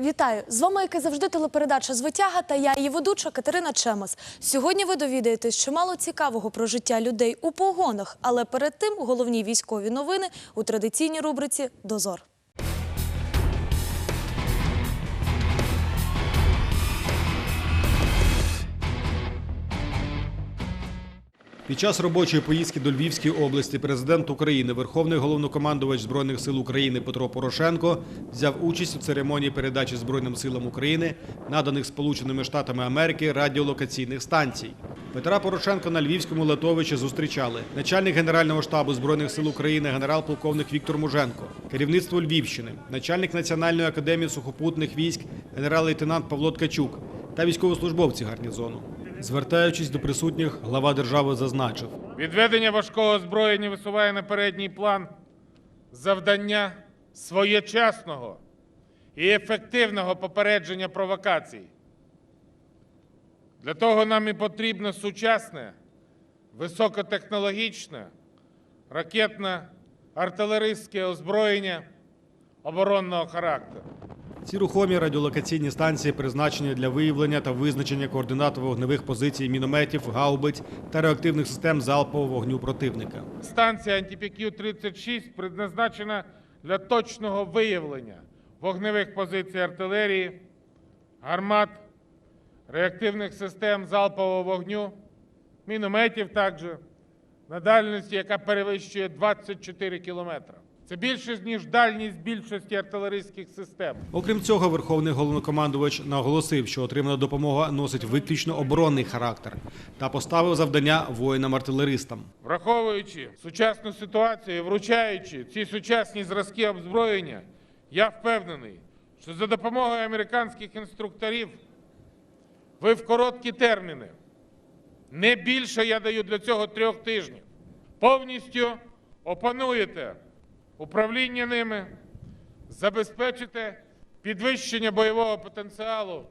Вітаю! З вами, як і завжди, телепередача Звитяга та я, її ведуча Катерина Чемас. Сьогодні ви довідаєтесь чимало цікавого про життя людей у погонах, але перед тим головні військові новини у традиційній рубриці Дозор. Під час робочої поїздки до Львівської області президент України, Верховний головнокомандувач Збройних сил України Петро Порошенко взяв участь у церемонії передачі Збройним силам України, наданих Сполученими Штатами Америки радіолокаційних станцій. Петра Порошенка на Львівському литовищі зустрічали начальник Генерального штабу Збройних сил України генерал-полковник Віктор Муженко, керівництво Львівщини, начальник Національної академії сухопутних військ генерал-лейтенант Павло Ткачук та військовослужбовці гарнізону. Звертаючись до присутніх, глава держави зазначив. Відведення важкого озброєння висуває на передній план завдання своєчасного і ефективного попередження провокацій. Для того нам і потрібно сучасне, високотехнологічне, ракетне, артилеристське озброєння оборонного характеру. Ці рухомі радіолокаційні станції призначені для виявлення та визначення координат вогневих позицій мінометів, гаубиць та реактивних систем залпового вогню противника. Станція антипікю-36 предназначена для точного виявлення вогневих позицій артилерії, гармат, реактивних систем залпового вогню, мінометів також на дальності, яка перевищує 24 кілометри. Це більше, ніж дальність більшості артилерійських систем. Окрім цього, верховний головнокомандувач наголосив, що отримана допомога носить виключно оборонний характер та поставив завдання воїнам-артилеристам. Враховуючи сучасну ситуацію, і вручаючи ці сучасні зразки озброєння, я впевнений, що за допомогою американських інструкторів ви в короткі терміни, не більше я даю для цього трьох тижнів, повністю опануєте управління ними, забезпечите підвищення бойового потенціалу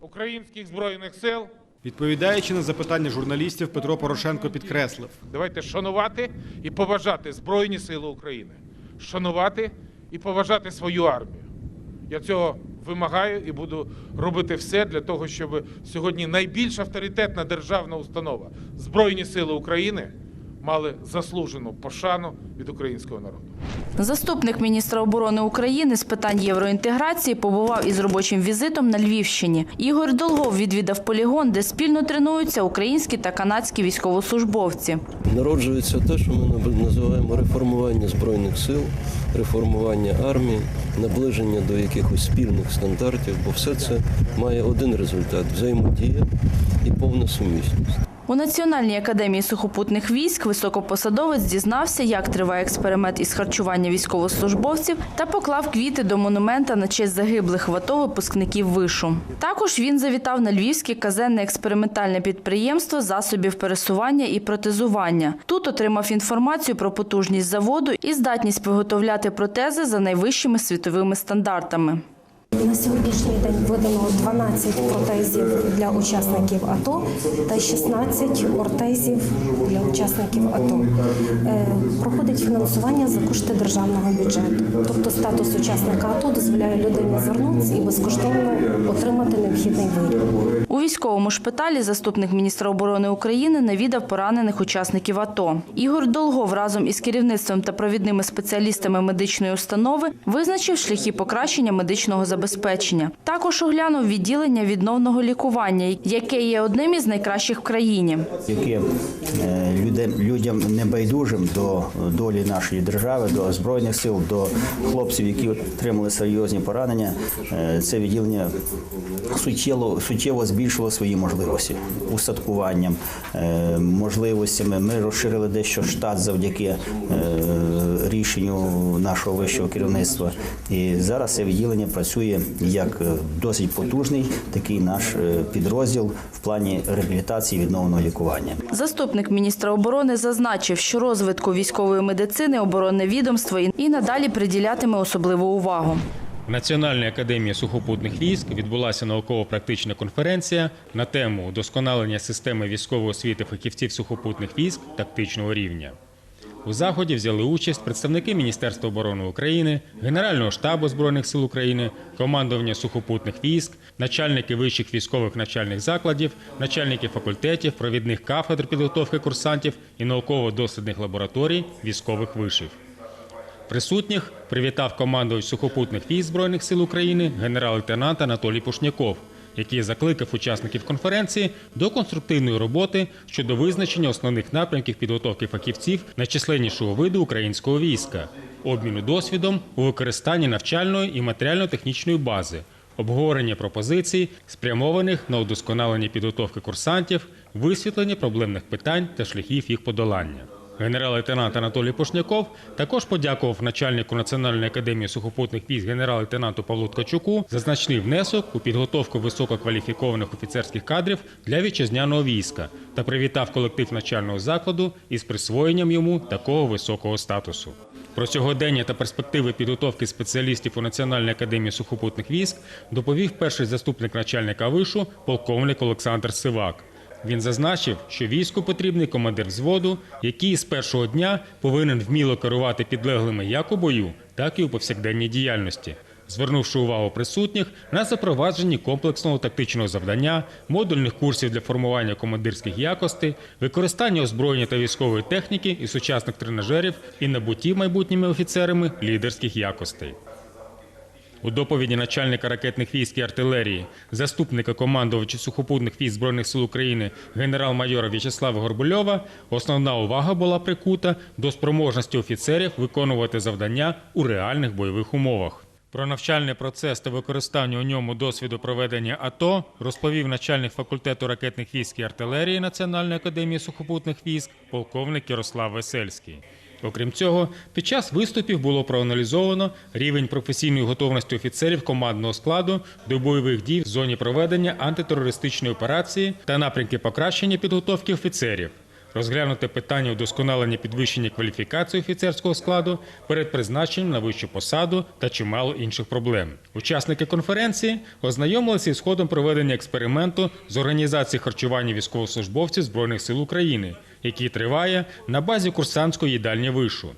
українських збройних сил. Відповідаючи на запитання журналістів, Петро Порошенко підкреслив. Давайте шанувати і поважати Збройні Сили України, шанувати і поважати свою армію. Я цього вимагаю і буду робити все для того, щоб сьогодні найбільш авторитетна державна установа Збройні Сили України мали заслужену пошану від українського народу. Заступник міністра оборони України з питань євроінтеграції побував із робочим візитом на Львівщині. Ігор Долгов відвідав полігон, де спільно тренуються українські та канадські військовослужбовці. Народжується те, що ми називаємо реформування збройних сил, реформування армії, наближення до якихось спільних стандартів, бо все це має один результат взаємодія і повна сумісність. У Національній академії сухопутних військ високопосадовець дізнався, як триває експеримент із харчування військовослужбовців та поклав квіти до монумента на честь загиблих в АТО випускників вишу. Також він завітав на львівське казенне експериментальне підприємство засобів пересування і протезування. Тут отримав інформацію про потужність заводу і здатність виготовляти протези за найвищими світовими стандартами. На сьогоднішній день видано 12 протезів для учасників АТО та 16 ортезів для учасників АТО. Е, Проходить фінансування за кошти державного бюджету. Тобто статус учасника АТО дозволяє людині звернутися і безкоштовно отримати необхідний виріб. У військовому шпиталі заступник міністра оборони України навідав поранених учасників АТО. Ігор Долгов разом із керівництвом та провідними спеціалістами медичної установи визначив шляхи покращення медичного забезпечення. Також оглянув відділення відновного лікування, яке є одним із найкращих в країні. яке людям, людям небайдужим до долі нашої держави, до збройних сил, до хлопців, які отримали серйозні поранення. е, Це відділення суттєво, суттєво збільшило свої можливості устаткуванням, е, можливостями. Ми розширили дещо штат завдяки е, рішенню нашого вищого керівництва. І зараз це відділення працює як е, досить потужний такий наш е, підрозділ в плані реабілітації відновленого лікування. Заступник міністра оборони зазначив, що розвитку військової медицини оборонне відомство і- і надалі приділятиме особливу увагу. В Національній академії сухопутних військ відбулася науково-практична конференція на тему удосконалення системи військової освіти фахівців сухопутних військ тактичного рівня. У заході взяли участь представники Міністерства оборони України, Генерального штабу Збройних сил України, командування сухопутних військ, начальники вищих військових навчальних закладів, начальники факультетів, провідних кафедр підготовки курсантів і науково-дослідних лабораторій військових вишів. Присутніх привітав командувач сухопутних військ Збройних сил України генерал-лейтенант Анатолій Пушняков, який закликав учасників конференції до конструктивної роботи щодо визначення основних напрямків підготовки фахівців найчисленнішого виду українського війська, обміну досвідом у використанні навчальної і матеріально-технічної бази, обговорення пропозицій, спрямованих на удосконалення підготовки курсантів, висвітлення проблемних питань та шляхів їх подолання. Генерал-лейтенант Анатолій Пошняков також подякував начальнику Національної академії сухопутних військ генерал-лейтенанту Павлу Ткачуку за значний внесок у підготовку висококваліфікованих офіцерських кадрів для вітчизняного війська та привітав колектив начального закладу із присвоєнням йому такого високого статусу. Про сьогодення та перспективи підготовки спеціалістів у Національній академії сухопутних військ доповів перший заступник начальника вишу полковник Олександр Сивак. Він зазначив, що війську потрібний командир взводу, який з першого дня повинен вміло керувати підлеглими як у бою, так і у повсякденній діяльності, звернувши увагу присутніх на запровадженні комплексного тактичного завдання, модульних курсів для формування командирських якостей, використання озброєння та військової техніки і сучасних тренажерів і набутті майбутніми офіцерами лідерських якостей. У доповіді начальника ракетних військ і артилерії, заступника командувача сухопутних військ Збройних сил України генерал-майора В'ячеслава Горбульова, основна увага була прикута до спроможності офіцерів виконувати завдання у реальних бойових умовах. Про навчальний процес та використання у ньому досвіду проведення АТО розповів начальник факультету ракетних військ і артилерії Національної академії сухопутних військ полковник Ярослав Весельський. Окрім цього, під час виступів було проаналізовано рівень професійної готовності офіцерів командного складу до бойових дій в зоні проведення антитерористичної операції та напрямки покращення підготовки офіцерів. Розглянути питання удосконалення підвищення кваліфікації офіцерського складу перед призначенням на вищу посаду та чимало інших проблем. Учасники конференції ознайомилися із ходом проведення експерименту з організації харчування військовослужбовців Збройних сил України, який триває на базі курсантської їдальні вишу.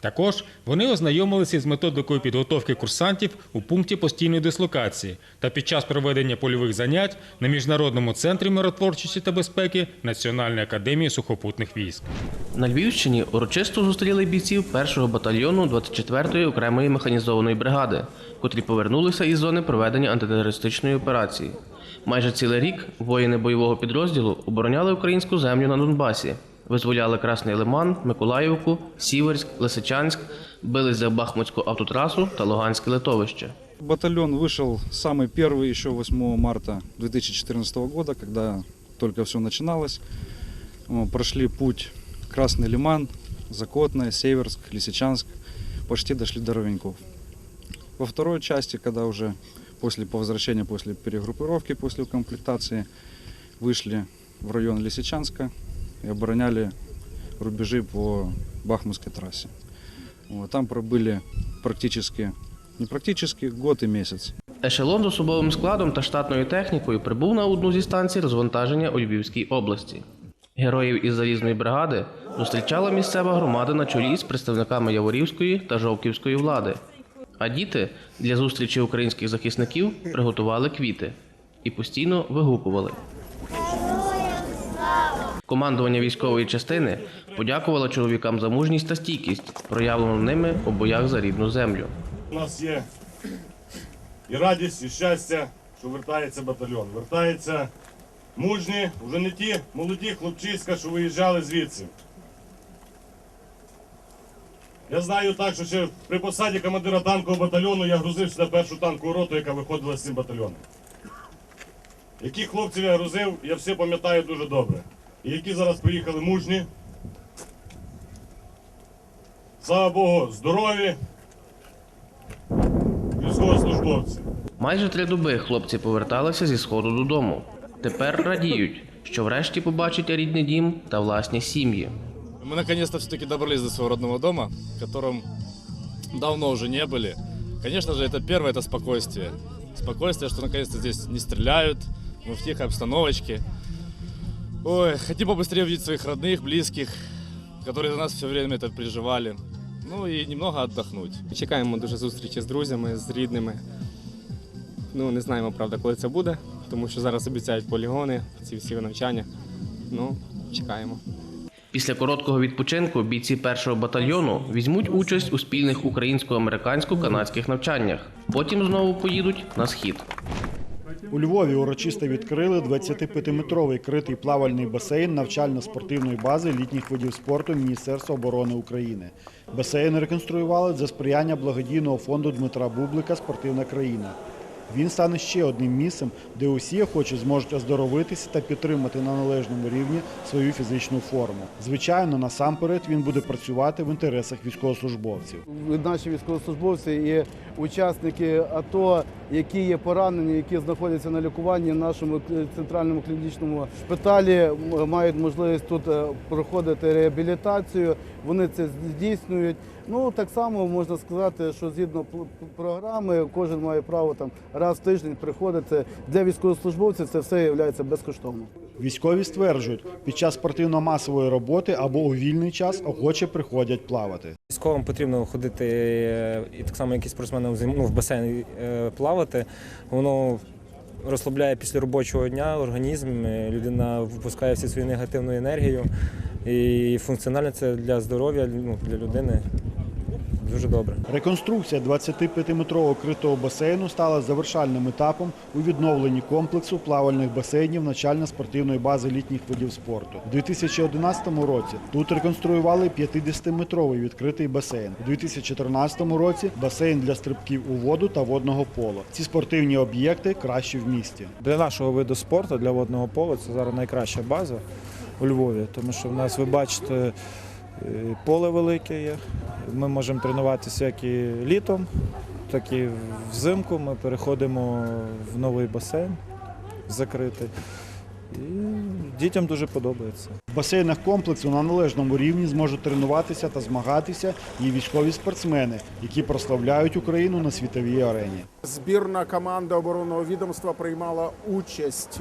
Також вони ознайомилися із методикою підготовки курсантів у пункті постійної дислокації та під час проведення польових занять на міжнародному центрі миротворчості та безпеки Національної академії сухопутних військ. На Львівщині урочисто зустріли бійців 1-го батальйону 24-ї окремої механізованої бригади, котрі повернулися із зони проведення антитерористичної операції. Майже цілий рік воїни бойового підрозділу обороняли українську землю на Донбасі, визволяли Красний Лиман, Миколаївку, Сіверськ, Лисичанськ, бились за Бахмутську автотрасу та Луганське литовище. Батальон вышел самый первый еще 8 марта 2014 года, когда только все начиналось. Э, Прошли путь Красный Лиман, Закотное, Северск, Лисичанск, почти дошли до Ровеньков. Во второй части, когда уже после, по возвращению, после перегруппировки, после комплектации, вышли в район Лисичанска и обороняли рубежи по Бахмутской трассе. Вот, там пробыли практически, не практически, год и месяц. Ешелон з особовим складом та штатною технікою прибув на одну зі станцій розвантаження у Львівській області. Героїв із залізної бригади зустрічала місцева громада на чолі з представниками Яворівської та Жовківської влади. А діти для зустрічі українських захисників приготували квіти і постійно вигукували. Командування військової частини подякувало чоловікам за мужність та стійкість, проявлену ними у боях за рідну землю. У нас є і радість, і щастя, що вертається батальйон. Вертаються мужні, вже не ті молоді хлопчиська, що виїжджали звідси. Я знаю так, що ще при посаді командира танкового батальйону я грузив сюди першу танкову роту, яка виходила з цим батальйоном. Яких хлопців я грузив, я все пам'ятаю дуже добре І які зараз приїхали мужні. Слава Богу, здорові, військовослужбовці. Майже три доби хлопці поверталися зі сходу додому. Тепер радіють, що врешті побачать рідний дім та власні сім'ї. Мы наконец-то все-таки добрались до своего родного дома, в котором давно уже не были. Конечно же, это первое, это спокойствие. Спокойствие, что наконец-то здесь не стреляют, мы в тихой обстановочке. Ой, хотим побыстрее увидеть своих родных, близких, которые за нас все время это переживали. Ну и немного отдохнуть. Чекаємо дуже зустрічі з друзями, з рідними. Ну, не знаємо, правда, коли це буде, тому що зараз обіцяють полігони, ці всі навчання. Ну, чекаємо. Після короткого відпочинку бійці першого батальйону візьмуть участь у спільних українсько-американсько-канадських навчаннях. Потім знову поїдуть на схід. У Львові урочисто відкрили 25-метровий критий плавальний басейн навчально-спортивної бази літніх видів спорту Міністерства оборони України. Басейн реконструювали за сприяння благодійного фонду Дмитра Бублика Спортивна країна. Він стане ще одним місцем, де усі охочі зможуть оздоровитися та підтримати на належному рівні свою фізичну форму. Звичайно, насамперед він буде працювати в інтересах військовослужбовців. наші військовослужбовці і учасники АТО, які є поранені, які знаходяться на лікуванні в нашому центральному клінічному шпиталі, мають можливість тут е, проходити реабілітацію. Вони це здійснюють. Ну так само можна сказати, що згідно програми, кожен має право там раз в тиждень приходити. Для військовослужбовців це все є безкоштовно. Військові стверджують, під час спортивно-масової роботи або у вільний час охоче приходять плавати. Військовим потрібно ходити е, і так само, як і спортсменам зим- ну, в басейн е, плавати. Воно розслабляє після робочого дня організм, людина випускає всю свою негативну енергію. І функціонально це для здоров'я ну, для людини дуже добре. Реконструкція 25-метрового критого басейну стала завершальним етапом у відновленні комплексу плавальних басейнів начально-спортивної бази літніх видів спорту. У 2011 році тут реконструювали 50-метровий відкритий басейн. У 2014 році басейн для стрибків у воду та водного поло. Ці спортивні об'єкти кращі в місті. Для нашого виду спорту, для водного пола, це зараз найкраща база у Львові, тому що в нас, ви бачите, поле велике є. Ми можемо тренуватися як і літом, так і взимку. Ми переходимо в новий басейн закритий. І дітям дуже подобається. В басейнах комплексу на належному рівні зможуть тренуватися та змагатися і військові спортсмени, які прославляють Україну на світовій арені. Збірна команда оборонного відомства приймала участь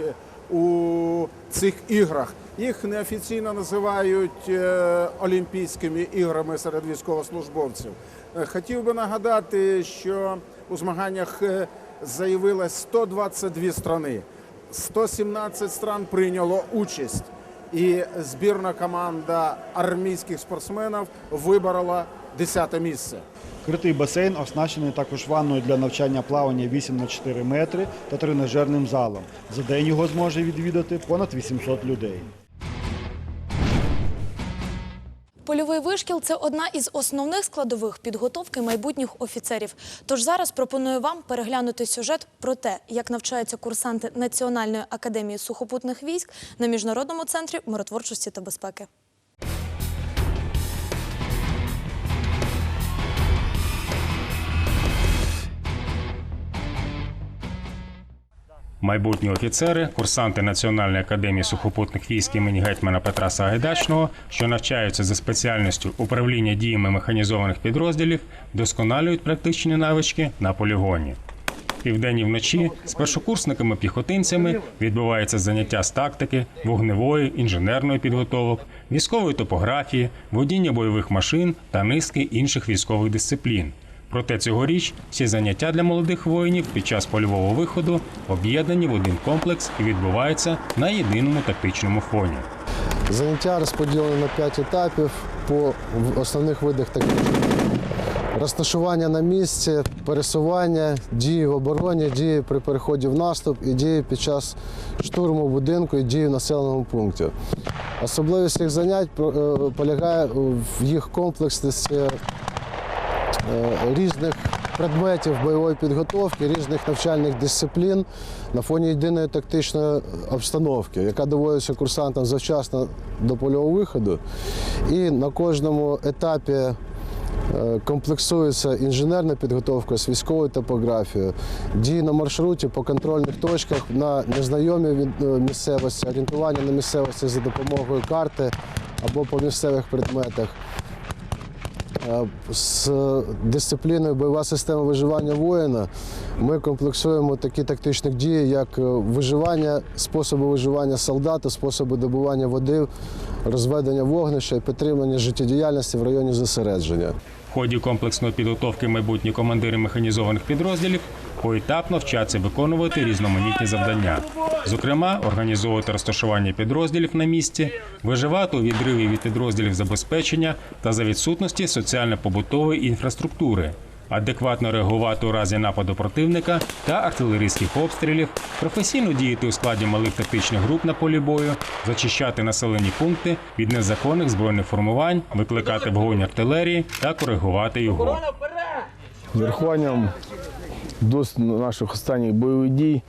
у цих іграх. Їх неофіційно називають е, Олімпійськими іграми серед військовослужбовців. Е, Хотів би нагадати, що у змаганнях е, заявилось 122 страни. 117 стран прийняло участь, і збірна команда армійських спортсменів виборола 10 місце. Критий басейн оснащений також ванною для навчання плавання 8 на 4 метри та тренажерним залом. За день його зможе відвідати понад 800 людей. Польовий вишкіл це одна із основних складових підготовки майбутніх офіцерів. Тож зараз пропоную вам переглянути сюжет про те, як навчаються курсанти Національної академії сухопутних військ на міжнародному центрі миротворчості та безпеки. Майбутні офіцери, курсанти Національної академії сухопутних військ імені гетьмана Петра Сагайдачного, що навчаються за спеціальністю управління діями механізованих підрозділів, досконалюють практичні навички на полігоні. Південь і вночі з першокурсниками-піхотинцями відбуваються заняття з тактики, вогневої, інженерної підготовок, військової топографії, водіння бойових машин та низки інших військових дисциплін. Проте цьогоріч всі заняття для молодих воїнів під час польового виходу об'єднані в один комплекс і відбуваються на єдиному тактичному фоні. Заняття розподілені на 5 етапів по основних видах таких. Розташування на місці, пересування, дії в обороні, дії при переході в наступ і дії під час штурму будинку і дії в населеному пункті. Особливість цих занять е, полягає в їх комплексності різних предметів бойової підготовки, різних навчальних дисциплін на фоні єдиної тактичної обстановки, яка доводиться курсантам завчасно до польового виходу. І на кожному етапі е, комплексується інженерна підготовка з військовою топографією, дії на маршруті по контрольних точках на незнайомій від- е, місцевості, орієнтування на місцевості за допомогою карти або по місцевих предметах. Е, з дисципліною бойова система виживання воїна ми комплексуємо такі тактичні дії, як е, виживання, способи виживання солдата, способи добування води, розведення вогнища і підтримання життєдіяльності в районі зосередження. В ході комплексної підготовки майбутні командири механізованих підрозділів поетапно вчаться виконувати різноманітні завдання. Зокрема, організовувати розташування підрозділів на місці, виживати у відриві від підрозділів забезпечення та за відсутності соціально-побутової інфраструктури, адекватно реагувати у разі нападу противника та артилерійських обстрілів, професійно діяти у складі малих тактичних груп на полі бою, зачищати населені пункти від незаконних збройних формувань, викликати вогонь артилерії та коригувати його. З урахуванням досвіду наших останніх бойових дій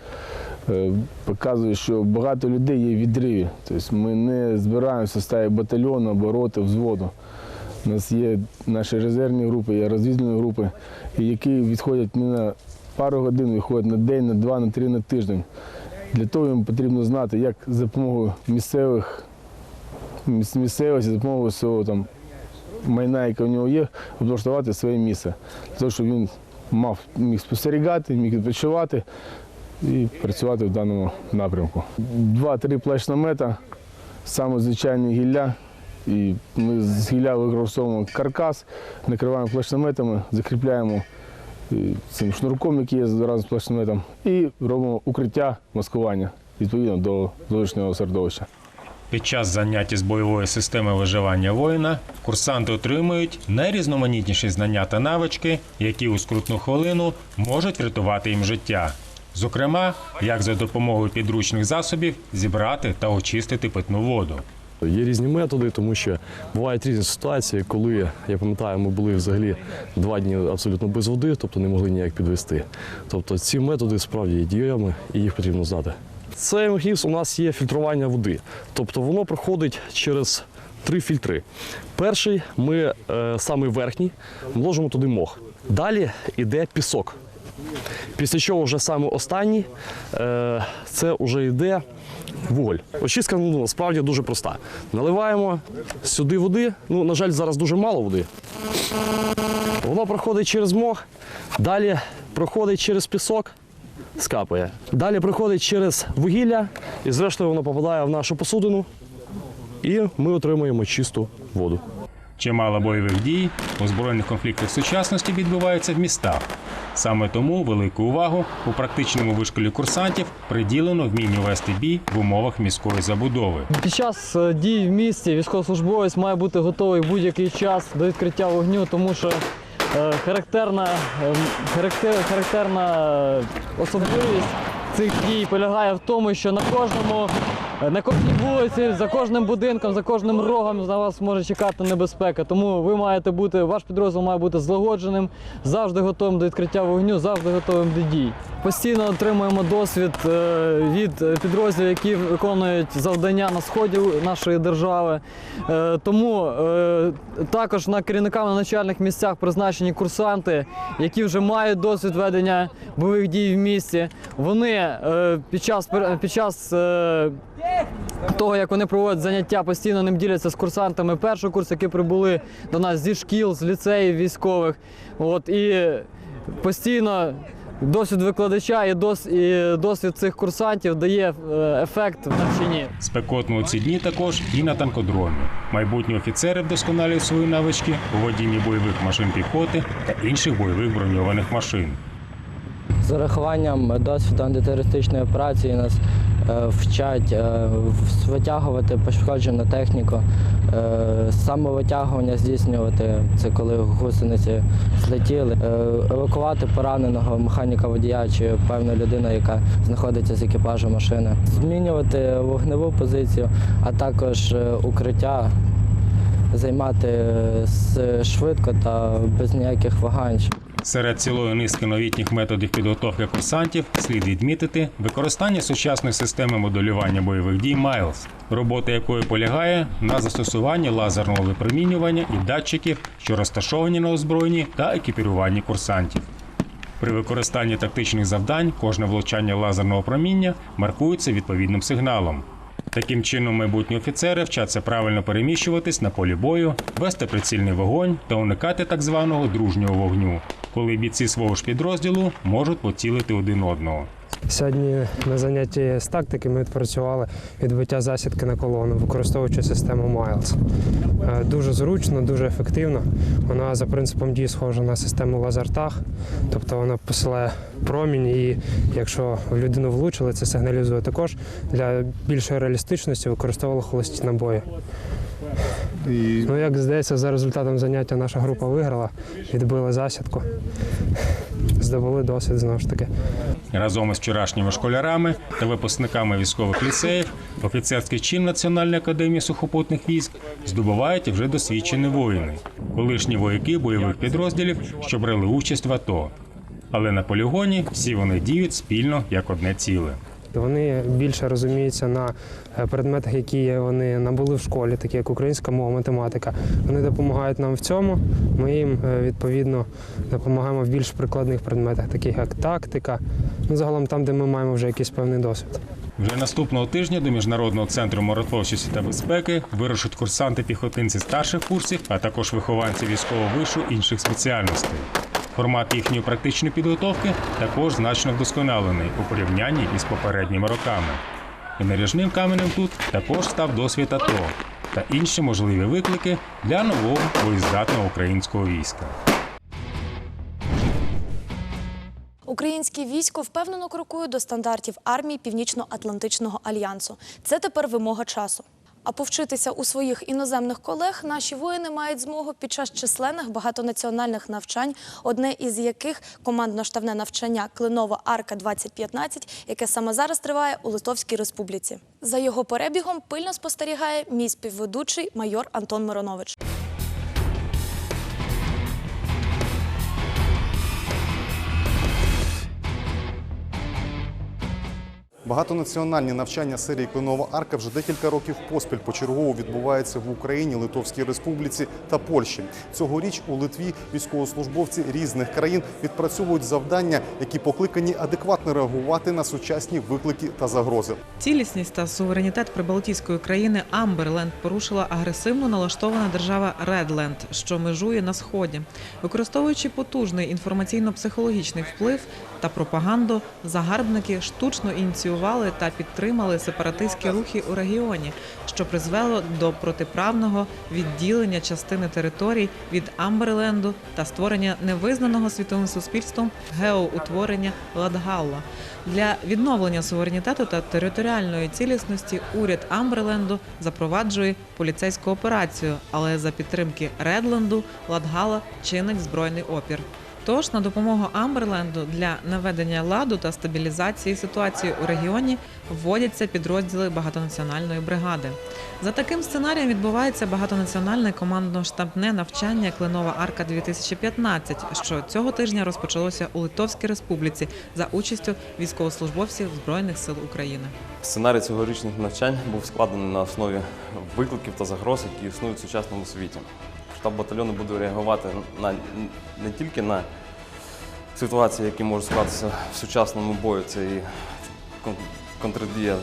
е, показує, що багато людей є в відриві. Тобто ми не збираємося в ставі батальйону або роти, взводу. У нас є наші резервні групи, є розвідувальні групи, які відходять не на пару годин, відходять на день, на два, на три, на тиждень. Для того їм потрібно знати, як за допомогою місцевих місцевості, за допомогою свого там майна, яке в нього є, облаштувати своє місце. Для того, щоб він мав міг спостерігати, міг відпочивати і працювати в даному напрямку. Два-три плащ-намета, саме звичайні гілля. І ми з гілля використовуємо каркас, накриваємо плащ-наметами, закріпляємо е, цим шнурком, який є разом з плащ-наметом, і робимо укриття маскування відповідно до зовнішнього середовища. Під час занять із бойової системи виживання воїна курсанти отримують найрізноманітніші знання та навички, які у скрутну хвилину можуть врятувати їм життя. Зокрема, як за допомогою підручних засобів зібрати та очистити питну воду. Є різні методи, тому що бувають різні ситуації, коли я пам'ятаю, ми були взагалі два дні абсолютно без води, тобто не могли ніяк підвести. Тобто ці методи справді є дієвими і їх потрібно знати. Цей механізм у нас є фільтрування води, тобто воно проходить через три фільтри. Перший ми е, саме верхній, вложимо туди мох. Далі йде пісок. Після чого вже саме останній е, це вже йде вуголь. Очистка ну, насправді дуже проста. Наливаємо сюди води. Ну, на жаль, зараз дуже мало води. Воно проходить через мох, далі проходить через пісок, скапає. Далі проходить через вугілля і зрештою воно попадає в нашу посудину, і ми отримуємо чисту воду. Чимало бойових дій у збройних конфліктах сучасності відбуваються в містах. Саме тому велику увагу у практичному вишколі курсантів приділено вмінню вести бій в умовах міської забудови. Під час е, дій в місті військовослужбовець має бути готовий будь-який час до відкриття вогню, тому що характерна, е, характер, характерна е, особливість цих дій полягає в тому, що на кожному е, на кожній вулиці, за кожним будинком, за кожним рогом на вас може чекати небезпека. Тому ви маєте бути, ваш підрозділ має бути злагодженим, завжди готовим до відкриття вогню, завжди готовим до дій. Постійно отримуємо досвід е, від підрозділів, які виконують завдання на сході нашої держави. Е, Тому е, також на керівниках на начальних місцях призначені курсанти, які вже мають досвід ведення бойових дій в місті. Вони під час під час того, як вони проводять заняття, постійно ним діляться з курсантами першого курсу, які прибули до нас зі шкіл, з ліцеїв військових. От і постійно. Досвід викладача і дос- і досвід цих курсантів дає е, ефект в навчанні. Спекотно у ці дні також і на танкодромі. Майбутні офіцери вдосконалюють свої навички у водінні бойових машин піхоти та інших бойових броньованих машин. З урахуванням досвіду антитерористичної операції нас е, вчать е, витягувати пошкоджену техніку, е, самовитягування здійснювати, це коли гусениці злетіли, евакувати пораненого механіка водія чи певну людину, яка знаходиться з екіпажу машини, змінювати вогневу позицію, а також укриття займати швидко та без ніяких вагань. Серед цілої низки новітніх методів підготовки курсантів слід відмітити використання сучасної системи моделювання бойових дій Miles, робота якої полягає на застосуванні лазерного випромінювання і датчиків, що розташовані на озброєнні та екіпіруванні курсантів. При використанні тактичних завдань кожне влучання лазерного проміння маркується відповідним сигналом. Таким чином, майбутні офіцери вчаться правильно переміщуватись на полі бою, вести прицільний вогонь та уникати так званого дружнього вогню, коли бійці свого ж підрозділу можуть поцілити один одного. Сьогодні на занятті з тактики ми відпрацювали відбиття засідки на колону, використовуючи систему Miles. Е, Дуже зручно, дуже ефективно. Вона за принципом дії схожа на систему лазертаг, тобто вона посилає промінь, і якщо в людину влучили, це сигналізує. Також для більшої реалістичності використовували холості набої. Ну, як здається, за результатом заняття наша група виграла, відбили засідку, здобули досвід знову ж таки. Разом із вчорашніми школярами та випускниками військових ліцеїв офіцерський чин Національної академії сухопутних військ здобувають вже досвідчені воїни, колишні вояки бойових підрозділів, що брали участь в АТО. Але на полігоні всі вони діють спільно як одне ціле. Вони більше розуміються на е, предметах, які вони набули в школі, такі як українська мова, математика. Вони допомагають нам в цьому. Ми їм е, відповідно допомагаємо в більш прикладних предметах, таких як тактика. Ну, загалом там, де ми маємо вже якийсь певний досвід. Вже наступного тижня до міжнародного центру миротворчості та безпеки вирушать курсанти-піхотинці старших курсів, а також вихованці військового вишу інших спеціальностей. Формат їхньої практичної підготовки також значно вдосконалений у порівнянні із попередніми роками. І наріжним каменем тут також став досвід АТО та інші можливі виклики для нового боєздатного українського війська. Українське військо впевнено крокує до стандартів армії Північно-Атлантичного альянсу. Це тепер вимога часу. А повчитися у своїх іноземних колег наші воїни мають змогу під час численних багатонаціональних навчань, одне із яких командно-штабне навчання Клинова Арка 2015, яке саме зараз триває у Литовській Республіці. За його перебігом пильно спостерігає мій співведучий майор Антон Миронович. Багатонаціональні навчання серії Клинова Арка вже декілька років поспіль почергово відбуваються в Україні, Литовській Республіці та Польщі. Цьогоріч у Литві військовослужбовці різних країн відпрацьовують завдання, які покликані адекватно реагувати на сучасні виклики та загрози. Цілісність та суверенітет прибалтійської країни Амберленд порушила агресивно налаштована держава Редленд, що межує на сході, використовуючи потужний інформаційно-психологічний вплив та пропаганду, загарбники штучно ініціювали та підтримали сепаратистські рухи у регіоні, що призвело до протиправного відділення частини територій від Амберленду та створення невизнаного світовим суспільством геоутворення Ладгалла. Для відновлення суверенітету та територіальної цілісності уряд Амберленду запроваджує поліцейську операцію, але за підтримки Редленду Ладгала чинить збройний опір. Тож на допомогу Амберленду для наведення ладу та стабілізації ситуації у регіоні вводяться підрозділи багатонаціональної бригади. За таким сценарієм відбувається багатонаціональне командно-штабне навчання Клинова Арка 2015, що цього тижня розпочалося у Литовській Республіці за участю військовослужбовців Збройних сил України. Сценарій цьогорічних навчань був складений на основі викликів та загроз, які існують в сучасному світі. Штаб батальйону буде реагувати на не тільки на ситуації, які можуть склатися в сучасному бою. Це і контрдія,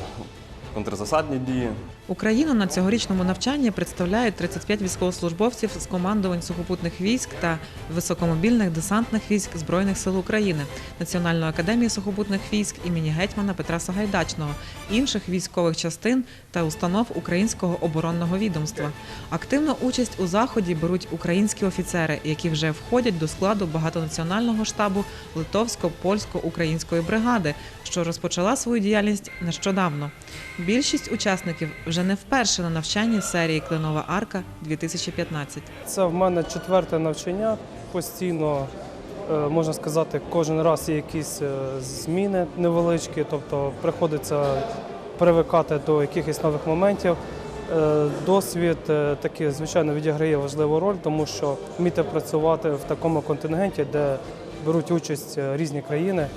контрзасадні дії. Україну на цьогорічному навчанні представляють 35 військовослужбовців з командувань сухопутних військ та високомобільних десантних військ Збройних сил України, Національної академії сухопутних військ імені гетьмана Петра Сагайдачного, інших військових частин та установ Українського оборонного відомства. Активну участь у заході беруть українські офіцери, які вже входять до складу багатонаціонального штабу литовсько-польсько-української бригади, що розпочала свою діяльність нещодавно. Більшість учасників вже не вперше на навчанні серії Клинова Арка 2015. Це в мене четверте навчання. Постійно, е, можна сказати, кожен раз є якісь е, зміни невеличкі, тобто приходиться привикати до якихось нових моментів. Е, Досвід е, таки, звичайно, відіграє важливу роль, тому що вміти працювати в такому контингенті, де беруть участь різні країни,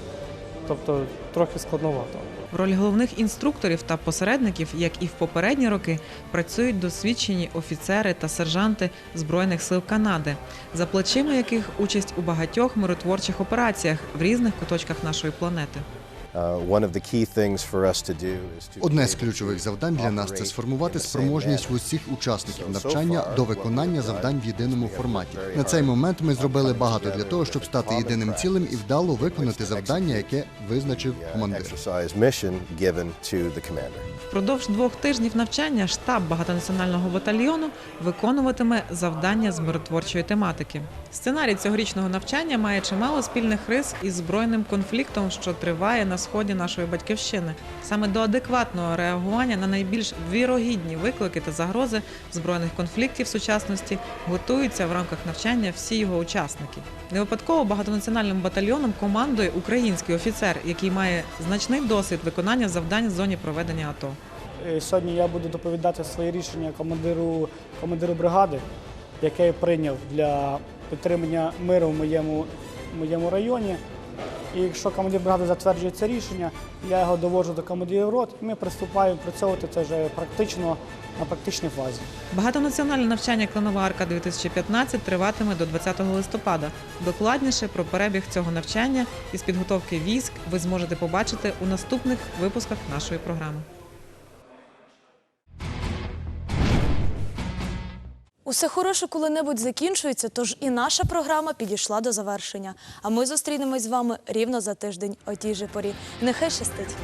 тобто трохи складновато. В ролі головних інструкторів та посередників, як і в попередні роки, працюють досвідчені офіцери та сержанти Збройних сил Канади, за плечима яких участь у багатьох миротворчих операціях в різних куточках нашої планети. Одне з ключових завдань для нас це сформувати спроможність усіх учасників навчання до виконання завдань в єдиному форматі. На цей момент ми зробили багато для того, щоб стати єдиним цілим і вдало виконати завдання, яке визначив командир. Впродовж двох тижнів навчання штаб багатонаціонального батальйону виконуватиме завдання з миротворчої тематики. Сценарій цьогорічного навчання має чимало спільних рис із збройним конфліктом, що триває на сході нашої батьківщини. Саме до адекватного реагування на найбільш вірогідні виклики та загрози збройних конфліктів сучасності готуються в рамках навчання всі його учасники. Не випадково багатонаціональним батальйоном командує український офіцер, який має значний досвід виконання завдань в зоні проведення АТО. Е, Сьогодні я буду доповідати своє рішення командиру, командиру бригади, яке я прийняв для підтримання миру в моєму, моєму районі. І якщо командир бригади затверджує це рішення, я його доводжу до командирів рот, і ми приступаємо працювати це вже практично на практичній фазі. Багатонаціональне навчання Клинова Арка 2015 триватиме до 20 листопада. Докладніше про перебіг цього навчання із підготовки військ ви зможете побачити у наступних випусках нашої програми. Усе хороше коли-небудь закінчується, тож і наша програма підійшла до завершення. А ми зустрінемось з вами рівно за тиждень о тій же порі. Нехай щастить!